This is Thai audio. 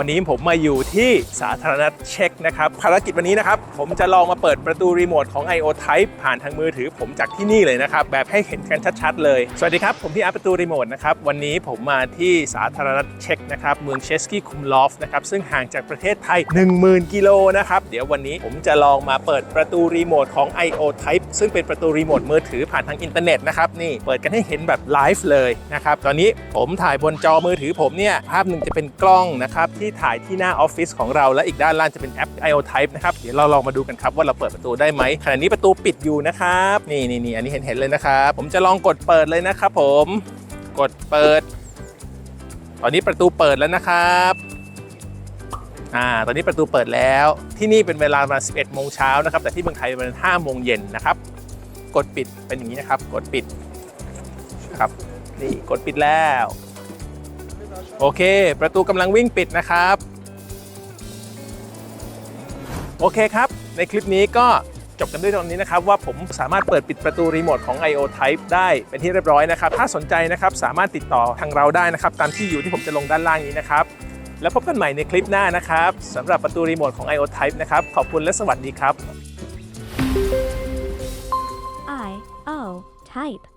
วันนี้ผมมาอยู่ที่สาธารณรัฐเช็กนะครับภารกิจวันนี้นะครับ ผมจะลองมาเปิดประตูรีโมทของ IO Type ผ่านทางมือถือผมจากที่นี่เลยนะครับ แบบให้เห็นกันชัดๆเลย สวัสดีครับ ผมพี่อาร์ประตูรีโมทนะครับ วันนี้ผมมาที่สาธารณรัฐเช็กนะครับ เมืองเชสกี้คุมลอฟนะครับ ซึ่งห่างจากประเทศไทย 10,000 กิโลนะครับ เดี๋ยววันนี้ผมจะลองมาเปิดประตูรีโมทของ IO Type ซึ่งเป็นประตูรีโมทมือถือผ่านทางอินเทอร์เน็ตนะครับนี่เปิดกันให้เห็นแบบไลฟ์เลยนะครับตอนนี้ผมถ่ายบนจอมือถือผมเนี่ยภาพหนึ่งจะเป็นกล้องนะครับที่ที่ถ่ายที่หน้าออฟฟิศของเรา และอีกด้านล่างจะเป็นแอป IO Type นะครับ เดี๋ยวเราลองมาดูกันครับว่าเราเปิดประตูได้ไหมขณะนี้ประตูปิดอยู่นะครับ นี่นี่นี่อันนี้เห็นเห็นเลยนะครับ ผมจะลองกดเปิดเลยนะครับผม กดเปิด ตอนนี้ประตูเปิดแล้วนะครับอ่าตอนนี้ประตูเปิดแล้วที่นี่เป็นเวลาประมาณ11โมงเช้านะครับ แต่ที่เมืองไทยเป็น5โมงเย็นนะครับ กดปิดเป็นอย่างนี้นะครับ กดปิดครับนี่กดปิดแล้ว โอเค ประตูกำลังวิ่งปิดนะครับ โอเคครับ ในคลิปนี้ก็จบกันด้วยตรงนี้นะครับ ว่าผมสามารถเปิดปิดประตูรีโมทของ IO Type ได้เป็นที่เรียบร้อยนะครับ ถ้าสนใจนะครับสามารถติดต่อทางเราได้นะครับ ตามที่อยู่ที่ผมจะลงด้านล่างนี้นะครับ แล้วพบกันใหม่ในคลิปหน้านะครับสำหรับประตูรีโมทของ IO Type นะครับ ขอบคุณและสวัสดีครับ I O type.